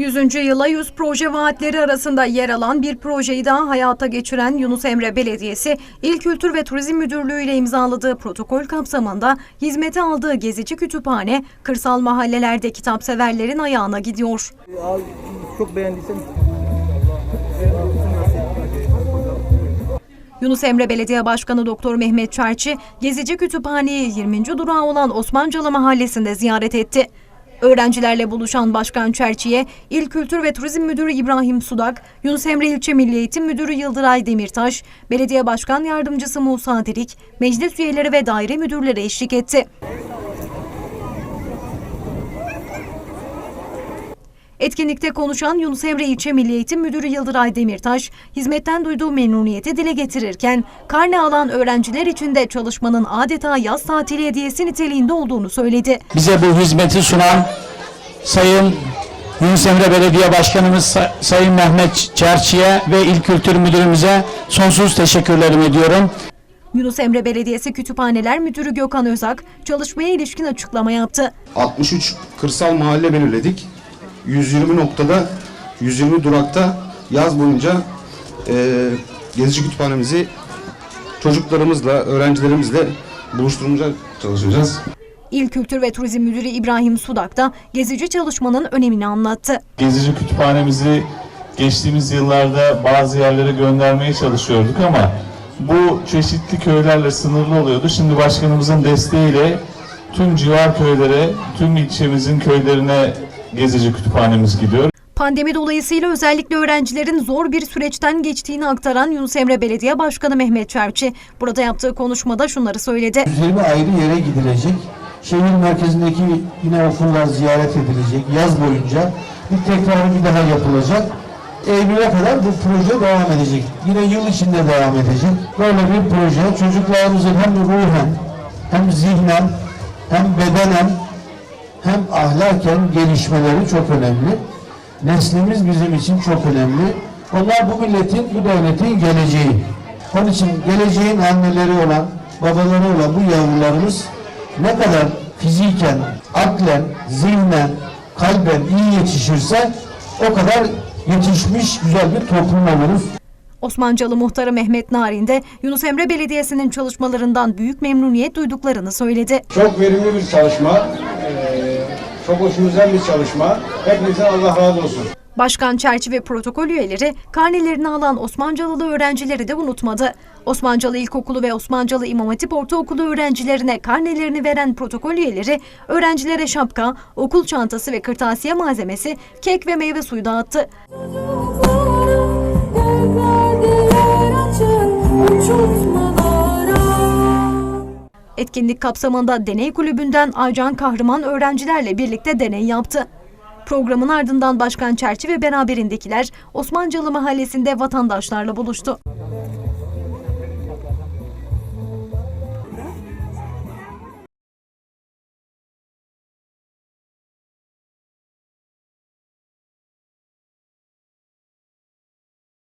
100. yıla 100 proje vaatleri arasında yer alan bir projeyi daha hayata geçiren Yunus Emre Belediyesi, İl Kültür ve Turizm Müdürlüğü ile imzaladığı protokol kapsamında hizmete aldığı gezici kütüphane, kırsal mahallelerde kitapseverlerin ayağına gidiyor. Abi çok beğendiysen Yunus Emre Belediye Başkanı Doktor Mehmet Çerçi, gezici kütüphaneyi 20. durağı olan Osmancalı Mahallesi'nde ziyaret etti. Öğrencilerle buluşan Başkan Çerçi'ye İl Kültür ve Turizm Müdürü İbrahim Sudak, Yunus Emre İlçe Milli Eğitim Müdürü Yıldıray Demirtaş, Belediye Başkan Yardımcısı Musa Dirik, meclis üyeleri ve daire müdürleri eşlik etti. Etkinlikte konuşan Yunus Emre İlçe Milli Eğitim Müdürü Yıldıray Demirtaş, hizmetten duyduğu memnuniyeti dile getirirken, karne alan öğrenciler için de çalışmanın adeta yaz tatili hediyesi niteliğinde olduğunu söyledi. bize bu hizmeti sunan Sayın Yunus Emre Belediye Başkanımız Sa- Sayın Mehmet Çerçi'ye ve İl Kültür Müdürümüze sonsuz teşekkürlerimi ediyorum. Yunus Emre Belediyesi Kütüphaneler Müdürü Gökhan Özak, çalışmaya ilişkin açıklama yaptı. 63 kırsal mahalle belirledik. 120 noktada, 120 durakta yaz boyunca eee gezici kütüphanemizi çocuklarımızla, öğrencilerimizle buluşturmaya çalışacağız. İl Kültür ve Turizm Müdürü İbrahim Sudak da gezici çalışmanın önemini anlattı. Gezici kütüphanemizi geçtiğimiz yıllarda bazı yerlere göndermeye çalışıyorduk ama bu çeşitli köylerle sınırlı oluyordu. Şimdi başkanımızın desteğiyle tüm civar köylere, tüm ilçemizin köylerine gezici kütüphanemiz gidiyor. Pandemi dolayısıyla özellikle öğrencilerin zor bir süreçten geçtiğini aktaran Yunus Emre Belediye Başkanı Mehmet Çerçi, burada yaptığı konuşmada şunları söyledi. 120 ayrı yere gidilecek. Şehir merkezindeki yine okullar ziyaret edilecek yaz boyunca. Bir tekrarı bir daha yapılacak. Eylül'e kadar bu proje devam edecek. Yine yıl içinde devam edecek. Böyle bir proje çocuklarımızın hem ruhen hem zihnen hem bedenen hem ahlaken gelişmeleri çok önemli. Neslimiz bizim için çok önemli. Onlar bu milletin, bu devletin geleceği. Onun için geleceğin anneleri olan, babaları olan bu yavrularımız ne kadar fiziken, aklen, zihnen, kalben iyi yetişirse o kadar yetişmiş güzel bir toplum oluruz. Osmancalı muhtarı Mehmet Narin de Yunus Emre Belediyesi'nin çalışmalarından büyük memnuniyet duyduklarını söyledi. Çok verimli bir çalışma, çok hoşumuza bir çalışma. Hepinizden Allah razı olsun. Başkan Çerçi ve protokol üyeleri karnelerini alan Osmancalılı öğrencileri de unutmadı. Osmancalı İlkokulu ve Osmancalı İmam Hatip Ortaokulu öğrencilerine karnelerini veren protokol üyeleri öğrencilere şapka, okul çantası ve kırtasiye malzemesi, kek ve meyve suyu dağıttı. Etkinlik kapsamında Deney Kulübü'nden Aycan Kahraman öğrencilerle birlikte deney yaptı. Programın ardından Başkan Çerçi ve beraberindekiler Osmancalı Mahallesi'nde vatandaşlarla buluştu.